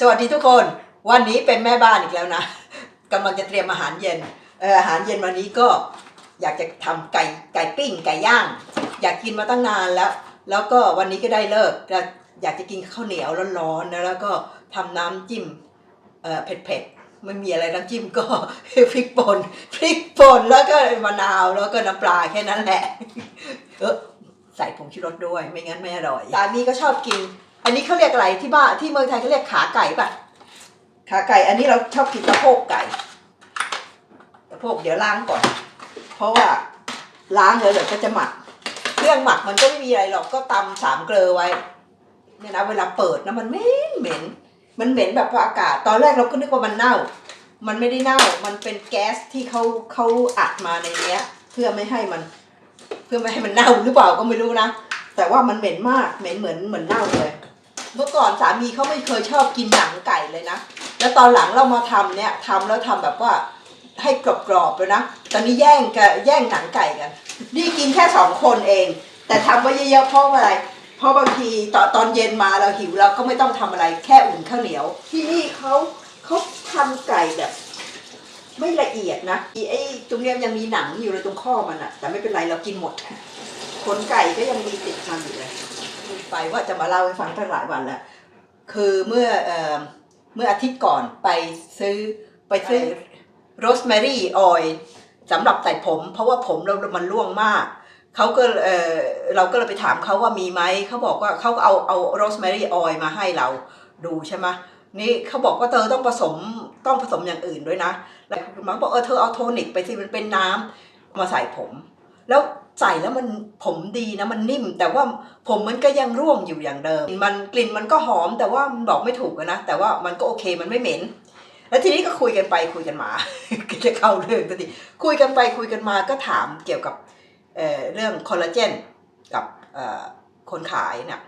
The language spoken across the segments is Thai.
สวัสดีทุกคน วันนี้เป็นแม่บ้านอีกแล้วนะกำลังจะเตรียมอาหารเย็นอาหารเย็นวันนี้ก็อยากจะทำไก่ไก่ปิ้งไก่ย่าง อยากกินมาตั้งนานแล้ว แล้วก็วันนี้ก็ได้เลิกก็อยากจะกินข้าวเหนียวร้อนๆนะแล้วก็ทำน้ำจิ้มเออเผ็ดๆไม่มีอะไรน้ำจิ้มก็พริกป่นพริกป่นแล้วก็มะนาวแล้วก็น้ำปลาแค่นั้นแหละเออใส่ผงชูรสด้วยไม่งั้นไม่อร่อยสามีก็ชอบกิน อันนี้เขาเรียกอะไรที่บ้านที่เมืองไทยเขาเรียกขาไก่ป่ะ ขาไก่ อันนี้เราชอบกินสะโพกไก่สะโพกเดี๋ยวล้างก่อน เพราะว่าล้างเลยเดี๋ยวก็จะหมัก เครื่องหมักมันก็ไม่มีอะไรหรอกก็ตำสามเกลือไว้เนี่ยนะเวลาเปิดนะมันเหม็นเหม็นมันเหม็นแบบว่าอากาศ ตอนแรกเราก็นึกว่ามันเน่า มันไม่ได้เน่า มันเป็นแก๊สที่เขาเขาอัดมาในเนี้ย เพื่อไม่ให้มัน เพื่อไม่ให้มันเน่าหรือเปล่าก็ไม่รู้นะแต่ว่ามันเหม็นมากเหม็นเหมือนเหมือนเน่าเลย เมื่อก่อนสามีเขาไม่เคยชอบกินหนังไก่เลยนะ แล้วตอนหลังเรามาทำเนี่ยทำแล้วทำแบบว่าให้กรอบๆเลยนะ ตอนนี้แย่งกันแย่งหนังไก่กัน นี่กินแค่สองคนเอง แต่ทำไว้เยอะๆเพราะอะไร เพราะบางทีตอนตอนเย็นมาเราหิวเราก็ไม่ต้องทำอะไรแค่อุ่นข้าวเหนียว ที่นี่เขาเขาทำไก่แบบ ไม่ละเอียดนะไอ้ตรงเนี้ยยังมีหนังอยู่เลยตรงข้อมันอะแต่ไม่เป็นไรเรากินหมดขนไก่ก็ยังมีติดมันอยู่เลย ไปว่าจะมาเล่าให้ฟังตั้งหลายวันแล้ว คือเมื่อเอ่อเมื่ออาทิตย์ก่อนไปซื้อไปซื้อโรสแมรี่ออยสำหรับใส่ผม เพราะว่าผมเรามันร่วงมากเขาก็เออเราก็เลยไปถามเขาว่ามีไหมเขาบอกว่าเขาก็เอาเอาโรสแมรี่ออยมาให้เราดูใช่ไหมนี่เขาบอกว่าเธอต้องผสมต้องผสมอย่างอื่นด้วยนะ แล้วคุณหมอบอกเออเธอเอาโทนิกไปสิมันเป็นน้ำมาใส่ผม แล้ว ใส่แล้วมันผมดีนะมันนิ่ม แต่ว่าผมมันก็ยังร่วงอยู่อย่างเดิม มันกลิ่นมันก็หอมแต่ว่ามันบอกไม่ถูกนะ แต่ว่ามันก็โอเคมันไม่เหม็น แล้วทีนี้ก็คุยกันไปคุยกันมาก็จะเข้าเรื่องสักทีคุยกันไปคุยกันมาก็ถามเกี่ยวกับเเรื่องคอลลาเจนกับคนขายเนี่ย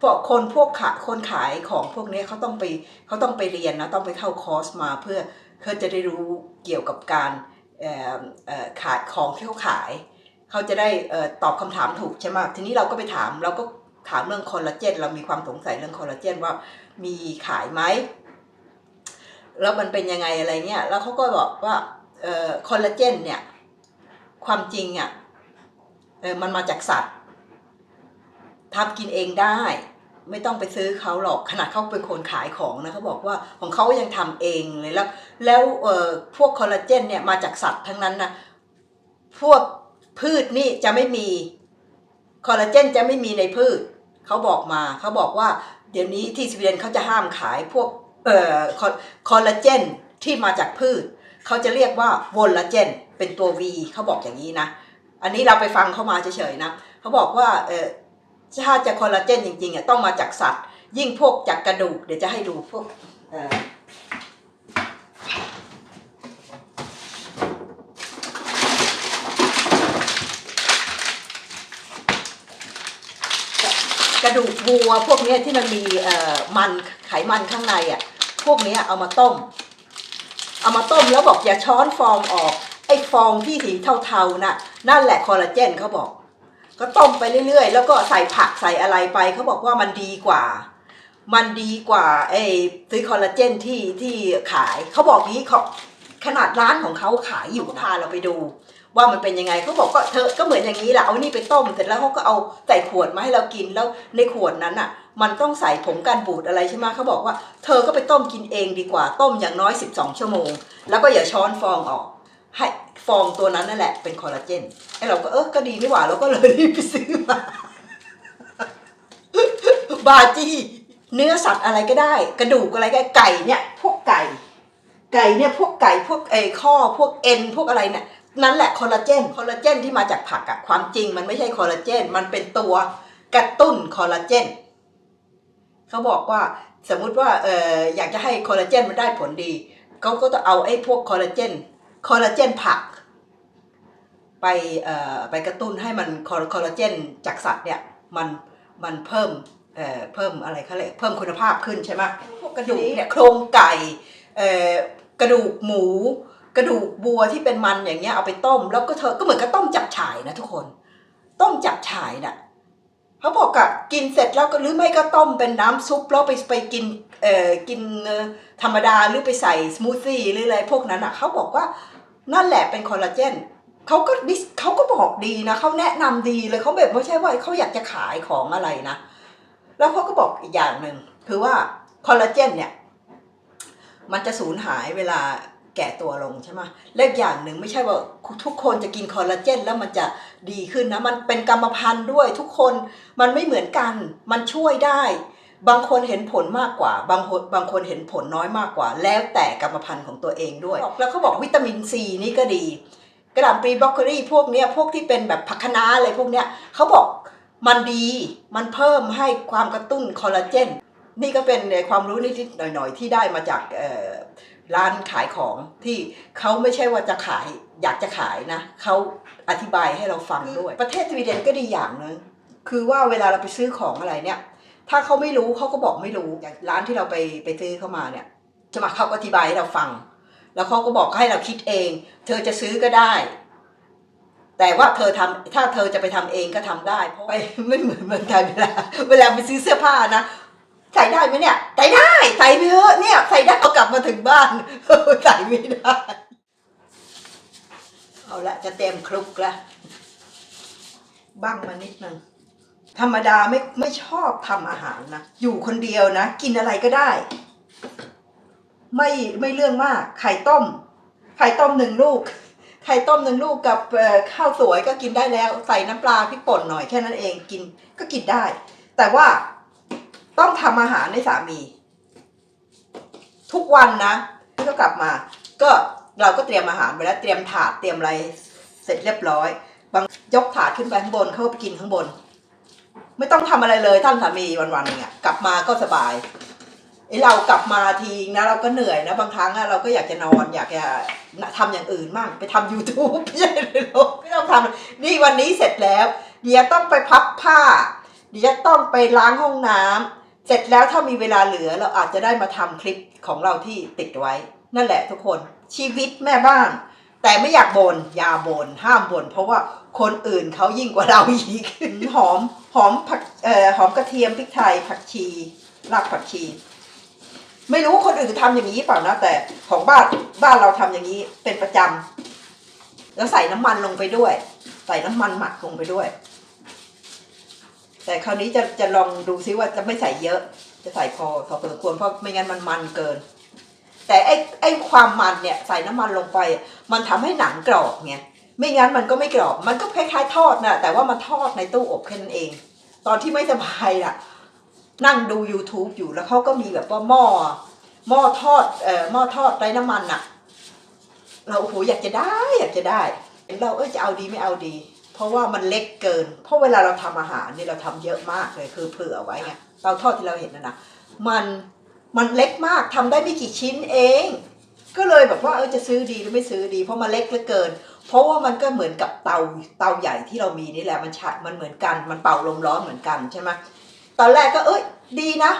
พวกคนพวกขายคนขายของพวกนี้เขาต้องไปเขาต้องไปเรียนนะต้องไปเข้าคอร์สมาเพื่อเขาจะได้รู้เกี่ยวกับการขายของที่เขาขาย เขาจะได้ตอบคำถามถูกใช่ไหมทีนี้เราก็ไปถามเราก็ถามเรื่องคอลลาเจนเรามีความสงสัยเรื่องคอลลาเจนว่ามีขายไหมแล้วมันเป็นยังไงอะไรเงี้ยแล้วเขาก็บอกว่าออคอลลาเจนเนี่ยความจริงอะมันมาจากสัตว์ทำกินเองได้ ไม่ต้องไปซื้อเขาหรอกขนาดเขาเป็นคนขายของนะเขาบอกว่าของเขายังทำเองเลยแล้ว แล้วพวกคอลลาเจนเนี่ยมาจากสัตว์ทั้งนั้นนะพวก พืชนี่จะไม่มีคอลลาเจนจะไม่มีในพืชเขาบอกมาเขาบอกว่าเดี๋ยวนี้ที่สวีเดนเขาจะห้ามขายพวกเอ่อคอคอลลาเจนที่มาจากพืชเขาจะเรียกว่าวอลลาเจนเป็นตัว V เขาบอกอย่างนี้นะ อันนี้เราไปฟังเขามาเฉยๆนะเขาบอกว่าเออถ้าจะคอลลาเจนจริงๆอะต้องมาจากสัตว์ ยิ่งพวกจากกระดูกเดี๋ยวจะให้ดูพวกเอ่อ ดูกวัวพวกเนี้ยที่มันมีเอ่อมันไขมันข้างในอะพวกเนี้ยเอามาต้ม เอามาต้มแล้วบอกอย่าช้อนฟองออกไอ้ฟองที่สีเทาๆน่ะนั่นแหละคอลลาเจนเขาบอก ก็ต้มไปเรื่อยๆ แล้วก็ใส่ผักใส่อะไรไปเขาบอกว่ามันดีกว่า มันดีกว่าไอ้ซื้อคอลลาเจนที่ที่ขายเขาบอกนี้เขาขนาดร้านของเขาขายอยู่พาเราไปดู ว่ามันเป็นยังไงเขาบอกก็เธอก็เหมือนอย่างนี้แหละเอานี่ไปต้มเสร็จแล้วเขาก็เอาใส่ขวดมาให้เรากินแล้วในขวดนั้นอะ มันต้องใส่ผงกันบูดอะไรใช่ไหมเขาบอกว่า เธอก็ไปต้มกินเองดีกว่าต้มอย่างน้อย 12 ชั่วโมง แล้วก็อย่าช้อนฟองออกให้ฟองตัวนั้นนั่นแหละเป็นคอลลาเจนไอ้เราก็เออก็ดีนี่หว่าเราก็เลยรีบไปซื้อมาบาจี้เนื้อสัตว์อะไรก็ได้ กระดูกอะไรก็ไก่เนี่ย พวกไก่ ไก่เนี่ยพวกไก่พวกเออข้อพวกเอ็นพวกอะไรเนี่ย นั่นแหละคอลลาเจนคอลลาเจนที่มาจากผักอะความจริงมันไม่ใช่คอลลาเจน มันเป็นตัวกระตุ้นคอลลาเจนเขาบอกว่าสมมุติว่าเอออยากจะให้คอลลาเจนมันได้ผลดีเขาก็จะเอาไอ้พวกคอลลาเจนคอลลาเจนผัก ไปเอ่อไปกระตุ้นให้มันคอลคอลลาเจนจากสัตว์เนี่ยมันมันเพิ่มเอ่อเพิ่มอะไรเขาเรียกเพิ่มคุณภาพขึ้นใช่ไหมพวกกระดูกเนี่ยโครงไก่เอ่อกระดูกหมู กระดูกบัวที่เป็นมันอย่างเงี้ยเอาไปต้ม แล้วก็เธอก็เหมือนกับต้มจับฉ่ายนะทุกคน ต้มจับฉ่ายน่ะเขาบอกอะกินเสร็จแล้วก็หรือไม่ก็ต้มเป็นน้ำซุปแล้วไปไปกินเอ่อกินธรรมดาหรือไปใส่สมูทตี้หรืออะไรพวกนั้นอะเขาบอกว่านั่นแหละเป็นคอลลาเจนเขาก็ดิเขาก็บอกดีนะเขาแนะนำดีเลยเขาแบบไม่ใช่ว่าเขาอยากจะขายของอะไรนะ แล้วเขาก็บอกอีกอย่างหนึ่งคือว่าคอลลาเจนเนี่ยมันจะสูญหายเวลา แก่ตัวลงใช่ไหมและอีกอย่างหนึ่งไม่ใช่ว่าทุกคนจะกินคอลลาเจนแล้วมันจะดีขึ้นนะ มันเป็นกรรมพันธุ์ด้วยทุกคนมันไม่เหมือนกัน มันช่วยได้ บางคนเห็นผลมากกว่า บางคนบางคนเห็นผลน้อยมากกว่า แล้วแต่กรรมพันธุ์ของตัวเองด้วย แล้วเขาบอกวิตามินซีนี่ก็ดี กระหล่ำปลีบรอกโคลีพวกเนี้ยพวกที่เป็นแบบผักคะน้าอะไรพวกเนี้ยเขาบอกมันดี มันเพิ่มให้ความกระตุ้นคอลลาเจนนี่ก็เป็นความรู้นิดๆหน่อยๆ ที่ได้มาจากเอ่อ ร้านขายของที่เขาไม่ใช่ว่าจะขายอยากจะขายนะเขาอธิบายให้เราฟังด้วย ประเทศสวีเดนก็ดีอย่างหนึงคือว่าเวลาเราไปซื้อของอะไรเนี่ย ถ้าเขาไม่รู้เขาก็บอกไม่รู้อย่างร้านที่เราไปไปซื้อเข้ามาเนี่ยจะมาเขาก็อธิบายให้เราฟัง แล้วเขาก็บอกให้เราคิดเอง เธอจะซื้อก็ได้ แต่ว่าเธอทำถ้าเธอจะไปทำเองก็ทำได้ เพราะไปไม่เหมือนเมืองไทยเวลาเวลาไปซื้อเสื้อผ้านะ ใส่ได้ไหมเนี่ย ใส่ได้ ใส่ไปเถอะเนี่ย ใส่ได้เอากลับมาถึงบ้าน ใส่ไม่ได้ เอาละจะเต็มคลุกละบ้างมานิดนึงธรรมดาไม่ไม่ชอบทำอาหารนะ อยู่คนเดียวนะ กินอะไรก็ได้ ไม่ไม่เรื่องมาก ไข่ต้ม ไข่ต้มหนึ่งลูก ไข่ต้มหนึ่งลูกกับข้าวสวยก็กินได้แล้ว ใส่น้ำปลาพริกป่นหน่อยแค่นั้นเองกินก็กินได้ แต่ว่า ต้องทำอาหารให้สามี ทุกวันนะก็กลับมา ก็เราก็เตรียมอาหารไปแล้วเตรียมถาดเตรียมอะไรเสร็จเรียบร้อย บางยกถาดขึ้นไปข้างบนเขาไปกินข้างบน ไม่ต้องทำอะไรเลยท่านสามีวันๆเนี่ยกลับมาก็สบายไอเรากลับมาทีนะ เราก็เหนื่อยนะ บางครั้งอะเราก็อยากจะนอนอยากจะทำอย่างอื่นมากไปทำ YouTube ไม่ใช่เลยหรอกไม่ต้องทำนี่วันนี้เสร็จแล้ว เดี๋ยวต้องไปพับผ้า เดี๋ยวต้องไปล้างห้องน้ำ เสร็จแล้วถ้ามีเวลาเหลือเราอาจจะได้มาทำคลิปของเราที่ติดไว้ นั่นแหละทุกคนชีวิตแม่บ้าน แต่ไม่อยากบน่นอย่าบ่นห้ามบ่นเพราะว่าคนอื่นเขายิ่งกว่าเราอีกหอมหอมผักเอ่อหอมกระเทียมพริกไทยผักชีรากผักชี ไม่รู้คนอื่นทำอย่างนี้เปล่านะแต่ของบ้านบ้านเราทำอย่างนี้เป็นประจำแล้วใส่น้ำมันลงไปด้วย ใส่น้ำมันหมักลงไปด้วย แต่คราวนี้จะจะลองดูซิว่าจะไม่ใส่เยอะ จะใส่พอพอสมควรเพราะไม่งั้นมันมันเกิน แต่ไอ้ไอ้ความมันเนี่ยใส่น้ำมันลงไป มันทำให้หนังกรอบไงไม่งั้นมันก็ไม่กรอบ มันก็คล้ายๆทอดนะแต่ว่ามันทอดในตู้อบแค่นั้นเอง ตอนที่ไม่สบายน่ะ นั่งดู YouTube อยู่แล้วเขาก็มีแบบว่าหม้อหม้อทอดเอ่อหม้อทอดไร้น้ำมันน่ะ เราโอ้โหอยากจะได้ อยากจะได้ เราเออจะเอาดีไม่เอาดี เพราะว่ามันเล็กเกิน เพราะเวลาเราทำอาหารนี่เราทำเยอะมากเลยคือเผื่อไว้ไงเตาทอดที่เราเห็นนะนะมันมันเล็กมากทำได้ไม่กี่ชิ้นเอง ก็เลยแบบว่าเออจะซื้อดีหรือไม่ซื้อดี เพราะมันเล็กเหลือเกิน เพราะว่ามันก็เหมือนกับเตาเตาใหญ่ที่เรามีนี่แหละมันฉะมันเหมือนกัน มันเป่าลมร้อนเหมือนกันใช่ไหมตอนแรกก็เอ้ยดีนะ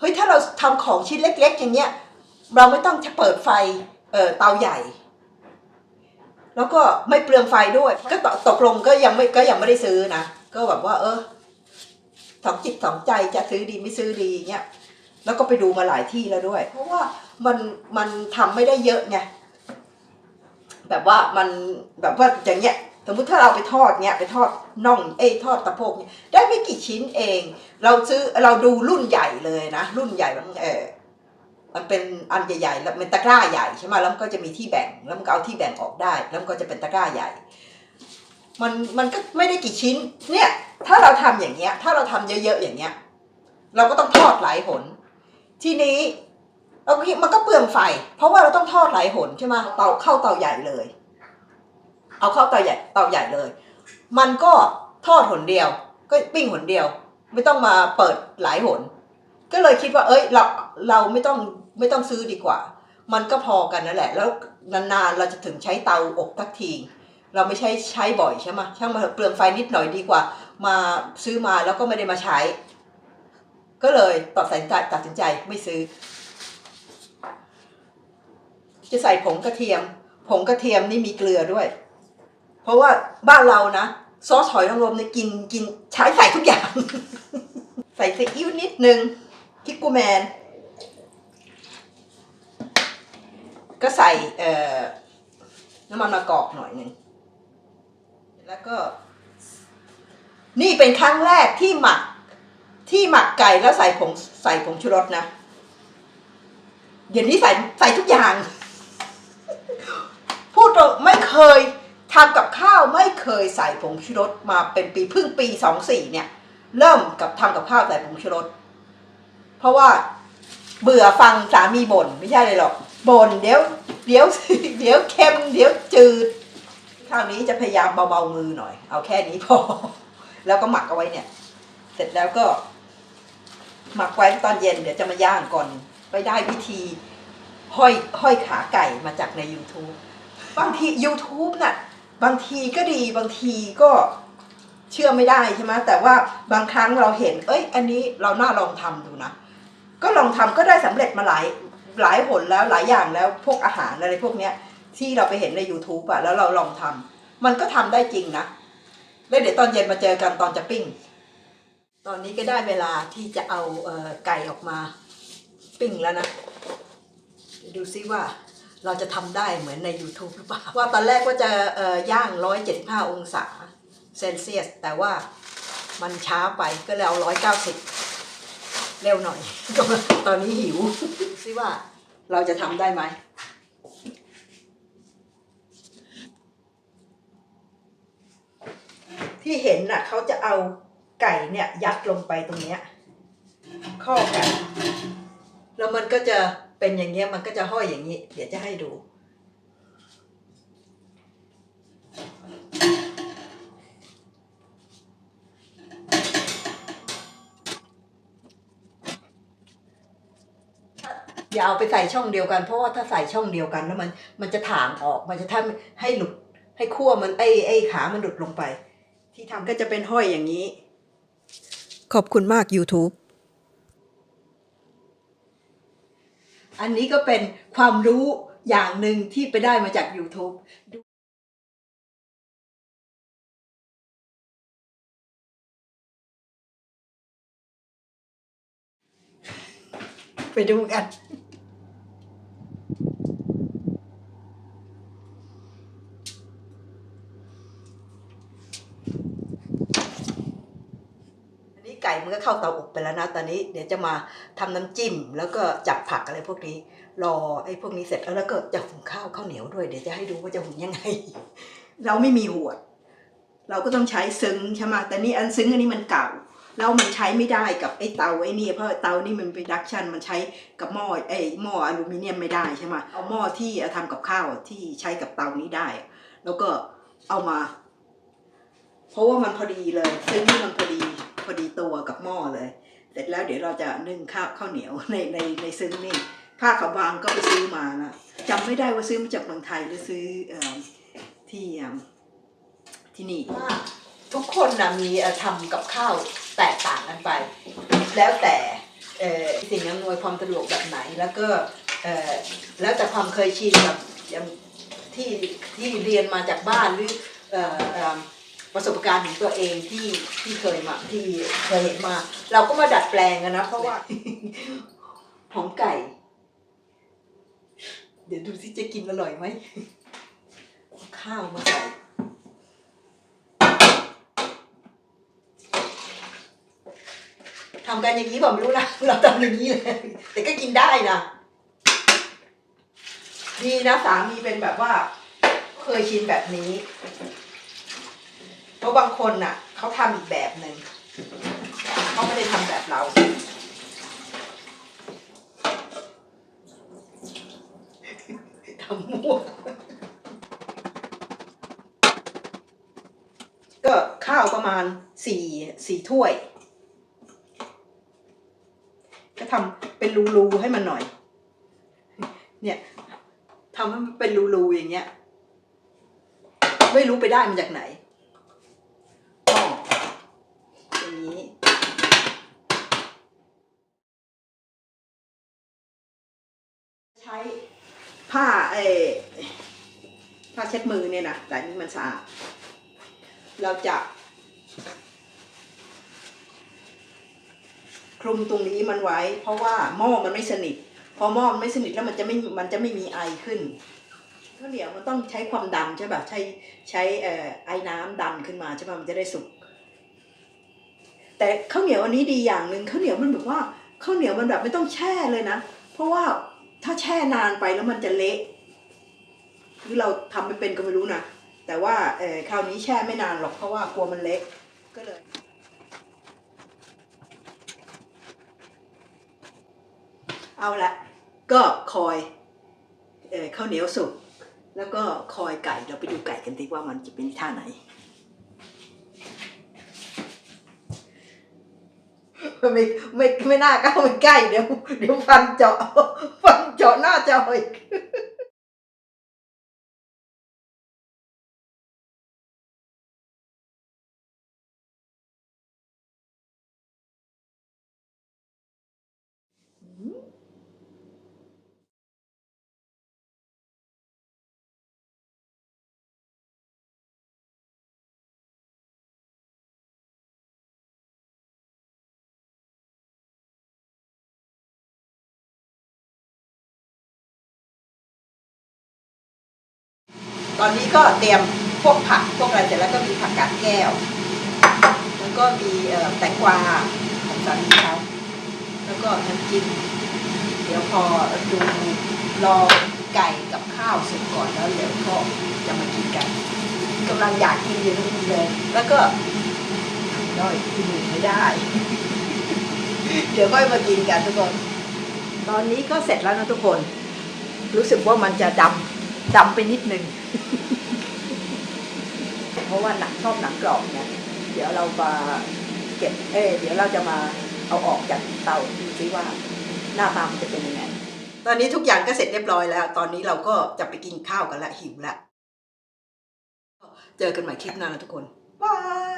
เฮ้ยถ้าเราทำของชิ้นเล็ก ๆ อย่างเงี้ย เราไม่ต้องเปิดไฟเออเตาใหญ่ แล้วก็ไม่เปลืองไฟด้วย ก็ตตกลงก็ยังไม่ก็ยังไม่ได้ซื้อนะ ก็แบบว่า เออสองจิตสองใจจะซื้อดีไม่ซื้อดีเงี้ยแล้วก็ไปดูมาหลายที่แล้วด้วย เพราะว่ามันมันทำไม่ได้เยอะไงแบบว่ามันแบบว่าอย่างเงี้ยสมมติถ้าเราไปทอดเงี้ยไปทอดน่องเอ้ทอดตะโพกเนี่ยได้ไม่กี่ชิ้นเอง เราซื้อเราดูรุ่นใหญ่เลยนะรุ่นใหญ่มันเออ มันเป็นอันใหญ่ๆแล้วเป็นตะกร้าใหญ่ใช่ไหมแล้วมันก็จะมีที่แบ่งแล้วมันก็เอาที่แบ่งออกได้ แล้วมันก็จะเป็นตะกร้าใหญ่ มันมันก็ไม่ได้กี่ชิ้น เนี่ย ถ้าเราทำอย่างเงี้ย ถ้าเราทำเยอะๆอย่างเงี้ย เราก็ต้องทอดหลายหน ทีนี้เราคิดมันก็เปลืองไฟ เพราะว่าเราต้องทอดหลายหนใช่ไหมเตาเข้าเตาใหญ่เลย เอาเข้าเตาใหญ่เตาใหญ่เลย มันก็ทอดหนเดียว ก็ปิ้งหนเดียว ไม่ต้องมาเปิดหลายหน ก็เลยคิดว่า เอ้ยเราเราไม่ต้อง ไม่ต้องซื้อดีกว่า มันก็พอกันนั่นแหละ แล้วนานๆเราจะถึงใช้เตาอบทักที เราไม่ใช้ใช้บ่อยใช่ไหมช่างมาเถอะเปลืองไฟนิดหน่อยดีกว่า มาซื้อมาแล้วก็ไม่ได้มาใช้ ก็เลยตัดสินใจตัดสินใจไม่ซื้อ จะใส่ผงกระเทียม ผงกระเทียมนี่มีเกลือด้วย เพราะว่าบ้านเรานะซอสหอยนางรมเนี่ยกินกินใช้ใส่ทุกอย่าง ใส่ซีอิ๊วนิดนึงคิกกูแมน ก็ใส่เอ่อน้ำมันมะกอกหน่อยหนึ่งแล้วก็ นี่เป็นครั้งแรกที่หมักที่หมักไก่แล้วใส่ผงใส่ผงชูรสนะเดี๋ยวนี้ใส่ใส่ทุกอย่าง พูดตรงไม่เคยทำกับข้าวไม่เคยใส่ผงชูรสมาเป็นปีพึ่งปีสองสี่เนี่ย เริ่มกับทำกับข้าวใส่ผงชูรสเพราะว่าเบื่อฟังสามีบ่นไม่ใช่เลยหรอก บ่นเดี๋ยวเดี๋ยวเดี๋ยวเค็มเดี๋ยวจืดคราวนี้จะพยายามเบาๆมือหน่อย เอาแค่นี้พอ แล้วก็หมักเอาไว้เนี่ย เสร็จแล้วก็ หมักไว้ตอนเย็นเดี๋ยวจะมาย่างก่อนไปได้วิธี ห้อยห้อยขาไก่มาจากใน YouTube บางที YouTube น่ะ บางทีก็ดีบางทีก็เชื่อไม่ได้ใช่ไหมแต่ว่าบางครั้งเราเห็น เอ้ย อันนี้เราน่าลองทำดูนะ ก็ลองทำก็ได้สำเร็จมาหลาย หลายหนแล้วหลายอย่างแล้วพวกอาหารอะไรพวกเนี้ย ที่เราไปเห็นใน YouTube อะแล้วเราลองทำมันก็ทำได้จริงนะ แล้วเดี๋ยวตอนเย็นมาเจอกันตอนจะปิ้ง ตอนนี้ก็ได้เวลาที่จะเอาเออไก่ออกมาปิ้งแล้วนะ ดูซิว่าเราจะทำได้เหมือนใน YouTube หรือเปล่า ว่าตอนแรกว่าจะเอ่อย่าง 175 องศาเซนเซียส แต่ว่ามันช้าไปก็เลยเอา 190 เร็วหน่อย ตอนนี้หิวซิว่าเราจะทำได้ไหม ที่เห็นน่ะเขาจะเอาไก่เนี่ยยัดลงไปตรงเนี้ยข้อไก่แล้วมันก็จะเป็นอย่างเงี้ยมันก็จะห้อยอย่างนี้ เดี๋ยวจะให้ดู อย่าเอาไปใส่ช่องเดียวกัน เพราะว่าถ้าใส่ช่องเดียวกันแล้วมันมันจะถ่างออก มันจะทำให้หลุดให้ขั้วมันไอ้ไอ้ขามันหลุดลงไป ที่ทำก็จะเป็นห้อยอย่างนี้ ขอบคุณมาก YouTube อันนี้ก็เป็นความรู้อย่างหนึ่งที่ไปได้มาจาก YouTube ไปดูกัน ไก่มันก็เข้าเตาอบไปแล้วนะตอนนี้ เดี๋ยวจะมาทำน้ำจิ้ม แล้วก็จับผักอะไรพวกนี้ รอไอ้พวกนี้เสร็จแล้วแล้วก็จะหุงข้าวข้าวเหนียวด้วยเดี๋ยวจะให้ดูว่าจะหุงยังไง เราไม่มีหวดเราก็ต้องใช้ซึ้งใช่ไหมแต่นี่อันซึ้งอันนี้มันเก่าแล้วมันใช้ไม่ได้กับไอ้เตาไอ้นี่เพราะเตานี่มันเป็นดักชันมันใช้กับหม้อไอ้หม้ออลูมิเนียมไม่ได้ใช่ไหมเอาหม้อที่ทำกับข้าวที่ใช้กับเตานี้ได้ แล้วก็เอามา เพราะว่ามันพอดีเลยซึ่งนี่มันพอดี พอดีตัวกับหม้อเลย เสร็จแล้วเดี๋ยวเราจะนึ่งข้าวข้าวเหนียวในในในซึ้งนี่ผ้าขาวบางก็ไปซื้อมานะจำไม่ได้ว่าซื้อมาจากเมืองไทยหรือซื้อเออที่ที่นี่ทุกคนนะมีทำกับข้าวแตกต่างกันไป แล้วแต่สิ่งอำนวยความสะดวกแบบไหนแล้วก็แล้วแต่ความเคยชินแบบอย่างที่ที่เรียนมาจากบ้านหรือออ ประสบการณ์ของตัวเองที่ที่เคยมาที่เคยเห็นมา เราก็มาดัดแปลงกันนะ เพราะว่าหอมไก่ เดี๋ยวดูสิจะกินอร่อยไหมข้าวมาใส่ทำกันอย่างนี้ผมไม่รู้นะเราทำอย่างนี้เลยแต่ก็กินได้นะดีนะสามีเป็นแบบว่า เคยชินแบบนี้ เพราะบางคนน่ะเขาทำอีกแบบหนึ่งเขาไม่ได้ทำแบบเราทำมั่วก็ข้าวประมาณสี่สี่ถ้วย ก็ทำเป็นรูๆให้มันหน่อย เนี่ยทำให้มันเป็นรูๆอย่างเงี้ย ไม่รู้ไปได้มาจากไหน อ๋ออย่าง นี้ใช้ผ้าเออผ้าเช็ดมือเนี่ยนะแต่นี่มันสะอาดเราจะคลุมตรงนี้มันไว้ เพราะว่าหม้อมันไม่สนิท พอหม้อมันไม่สนิทแล้วมันจะไม่มันจะไม่มีไอขึ้นข้าวเหนียวมันต้องใช้ความดันใช่ป่ะใช้ใช้เอ่อไอ้น้ำดันขึ้นมาใช่ป่ะมันจะได้สุก แต่ข้าวเหนียวอันนี้ดีอย่างหนึ่งข้าวเหนียวมันแบบว่าข้าวเหนียวมันแบบไม่ต้องแช่เลยนะ เพราะว่าถ้าแช่นานไปแล้วมันจะเละหรือเราทำไม่เป็นก็ไม่รู้นะแต่ว่าเออคราวนี้แช่ไม่นานหรอกเพราะว่ากลัวมันเละก็เลย เอาละก็คอยเออข้าวเหนียวสุกแล้วก็คอยไก่เราไปดูไก่กันดีว่ามันจะเป็นท่าไหน ไม่ไม่ไม่น่าก้าไปใกล้เดี๋ยวเดี๋ยวฟันเจาะฟันเจาะหน้าจออีก อนนี้ก็เตรียมพวกผักพวกอะไรเสร็จแล้วก็มีผักกาดแก้ว แล้วก็มีแตงกวาของสามีเขาแล้วก็น้ำจิ้มเดี๋ยวพอดูรอไก่กับข้าวสุกก่อนแล้วเดี๋ยวก็จะมากินกันกำลังอยากกินอยู่นี่เลย แล้วก็ย่อยกินไม่ได้ เดี๋ยวค่อยมากินกันทุกคน ตอนนี้ก็เสร็จแล้วนะทุกคน รู้สึกว่ามันจะดำดำไปนิดนึง เพราะว่าหนังชอบหนังกรอบเนี่ยเดี๋ยวเรามาเก็บเอ้เดี๋ยวเราจะมาเอาออกจากเตาดูซิว่าหน้าตามันจะเป็นยังไง ตอนนี้ทุกอย่างก็เสร็จเรียบร้อยแล้ว ตอนนี้เราก็จะไปกินข้าวกันละหิวละ เจอกันใหม่คลิปหน้านะทุกคนบาย